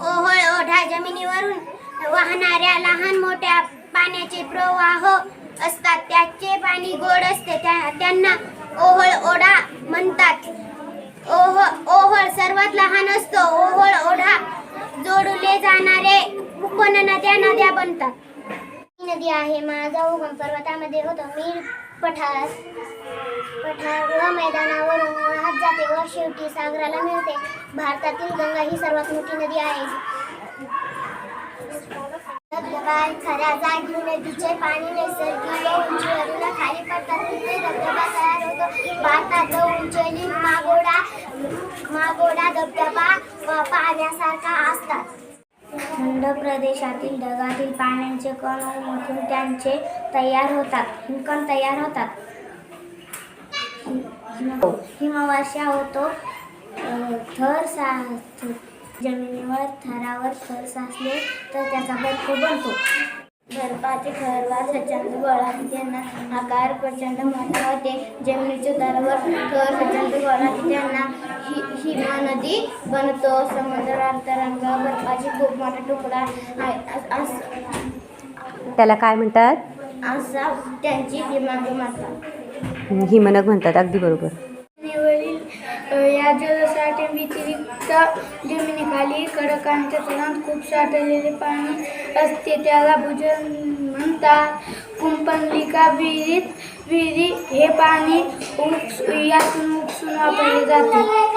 ओहोळ ओढा जमिनीवरून. वाहणाऱ्या लहान मोठ्या पाण्याचे प्रवाह असतात. त्याचे पाणी गोड असते. त्या- त्यांना ओहोळ ओढा म्हणतात. ओह ओहोळ सर्वात लहान असतो. ओहोळ ओढा जोडले जाणारे उपनद्या नद्या बनतात. ही नदी आहे. माझा उगम पर्वतामध्ये होतो. मी पठार. पठार व मैदानावरून वाहत जाते व शेवटी सागराला मिळते. भारतातील गंगा ही सर्वात मोठी नदी आहे. धबधबा खऱ्या जागी नदीचे पाणी नैसर्गिक उंचीवरून खाली पडतात. तिथे धबधबा तयार होतो. भारतात उंचली मागोडा मागोडा धबधबा व पाहण्यासारखा असतात. थंड प्रदेशातील ढगातील पाण्याचे कण उमटून त्यांचे तयार होतात. कण तयार होतात. हिम- हिमवर्षा होतो. थर सा जमिनीवर थरावर थर साचले तर त्याचा बर्फ बनतो. बर्फाचे थरवर प्रचंड गोळा त्यांना आकार प्रचंड मोठे होते. जमिनीच्या थरावर थर प्रचंड गोळा त्यांना हिमनदी बनतो. समुद्र अंतरंग बर्फाची खूप मोठा तुकडा आहे. अस- अस- त्याला काय म्हणतात? असा त्यांची दिमाग माता हिमनग म्हणतात अगदी बरोबर. जमिनीवरील अ, या जलसाठ्या व्यतिरिक्त जमिनीखाली खडकांच्या तलात खूप साठलेले पाणी असते. त्याला भूजल म्हणतात. कुंपणलिका विहिरीत विहिरी हे पाणी उपस यातून उपसून वापरले जाते.